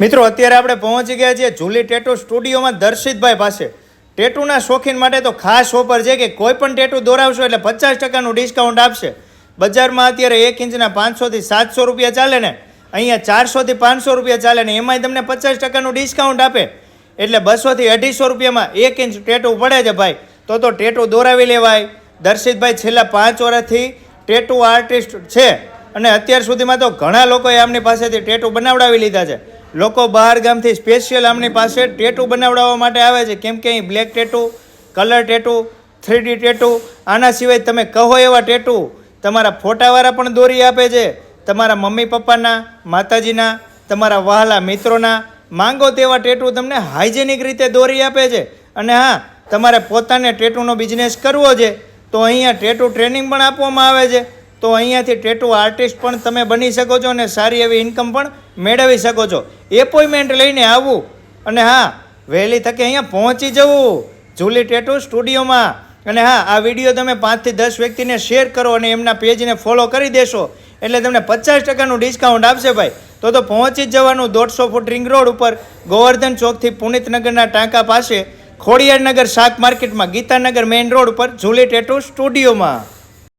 મિત્રો, અત્યારે આપણે પહોંચી ગયા છીએ જુલી ટેટુ સ્ટુડિયોમાં દર્શિતભાઈ પાસે. ટેટુના શોખીન માટે તો ખાસ ઓફર છે કે કોઈ પણ ટેટુ દોરાવશો એટલે પચાસ ટકાનું ડિસ્કાઉન્ટ આપશે. બજારમાં અત્યારે એક ઇંચના પાંચસોથી સાતસો રૂપિયા ચાલે ને, અહીંયા ચારસોથી પાંચસો રૂપિયા ચાલે ને, એમાંય તમને પચાસ ટકાનું ડિસ્કાઉન્ટ આપે. એટલે બસોથી અઢીસો રૂપિયામાં એક ઇંચ ટેટુ પડે છે ભાઈ. તો તો ટેટુ દોરાવી લેવાય. દર્શિતભાઈ છેલ્લા પાંચ વર્ષથી ટેટુ આર્ટિસ્ટ છે. અને અત્યાર સુધીમાં તો ઘણા લોકોએ આમની પાસેથી ટેટુ બનાવડાવી લીધા છે. લોકો બહાર ગામથી સ્પેશિયલ આમની પાસે ટેટુ બનાવડાવવા માટે આવે છે. કેમ કે અહીં black tattoo colour tattoo three D tattoo આના સિવાય તમે કહો એવા ટેટુ તમારા ફોટાવાળા પણ દોરી આપે છે. તમારા મમ્મી પપ્પાના, માતાજીના, તમારા વહાલા મિત્રોના, માંગો તેવા ટેટુ તમને હાઇજેનિક રીતે દોરી આપે છે. અને હા, તમારે પોતાને ટેટુનો બિઝનેસ કરવો છે, તો અહીંયા ટેટુ ટ્રેનિંગ પણ આપવામાં આવે છે. તો અહીંયાથી ટેટુ આર્ટિસ્ટ પણ તમે બની શકો છો અને સારી એવી ઇન્કમ પણ મેળવી શકો છો. એપોઇન્ટમેન્ટ લઈને આવવું અને હા, વહેલી તકે અહીંયા પહોંચી જવું. જુલી ટેટુ સ્ટુડિયોમાં અને હા, આ વીડિયો તમે પાંચથી દસ વ્યક્તિને શેર કરો અને એમના પેજને ફોલો કરી દેશો. એટલે તમને પચાસ ટકાનું ડિસ્કાઉન્ટ આપશે ભાઈ. તો તો પહોંચી જ જવાનું દોઢસો ફૂટ રિંગ રોડ ઉપર, ગોવર્ધન ચોકથી પુનિતનગરના ટાંકા પાસે ખોડિયારનગર શાક માર્કેટમાં ગીતાનગર મેઇન રોડ ઉપર જુલી ટેટુ સ્ટુડિયોમાં